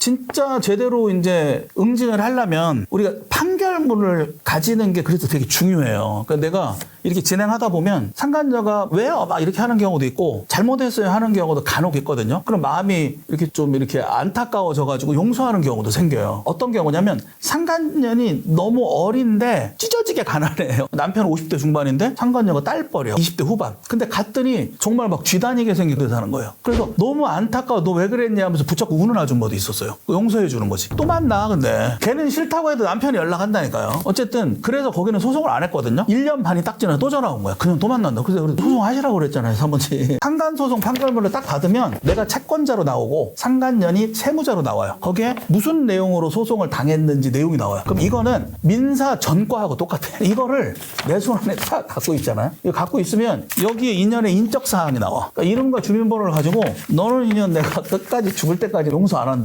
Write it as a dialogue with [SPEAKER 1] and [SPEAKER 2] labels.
[SPEAKER 1] 진짜 제대로 이제 응징을 하려면 우리가 판 결문을 가지는 게 그래도 되게 중요해요. 그러니까 내가 이렇게 진행하다 보면 상간녀가 왜요? 막 이렇게 하는 경우도 있고 잘못했어요 하는 경우도 간혹 있거든요. 그럼 마음이 이렇게 좀 이렇게 안타까워져 가지고 용서하는 경우도 생겨요. 어떤 경우냐면 상간년이 너무 어린데 찢어지게 가난해요. 남편은 50대 중반인데 상간녀가 딸뻘이요. 20대 후반. 근데 갔더니 정말 막 쥐다니게 생기다는 거예요. 그래서 너무 안타까워. 너 왜 그랬냐 하면서 붙잡고 우는 아줌마도 있었어요. 용서해 주는 거지. 또 만나 근데 걔는 싫다고 해도 남편이 연락한다 니까요. 어쨌든 그래서 거기는 소송을 안 했거든요. 1년 반이 딱 지나 또 전화 온 거야. 그냥 또 만난다. 그래서 그래, 소송하시라고 그랬잖아요. 사무치. 상간소송 판결문을 딱 받으면 내가 채권자로 나오고 상간년이 채무자로 나와요. 거기에 무슨 내용으로 소송을 당했는지 내용이 나와요. 그럼 이거는 민사 전과하고 똑같아요. 이거를 내 손 안에 딱 갖고 있잖아요. 이거 갖고 있으면 여기에 인연의 인적 사항이 나와. 그러니까 이름과 주민번호를 가지고 너는 인연 내가 끝까지 죽을 때까지 용서 안 한다.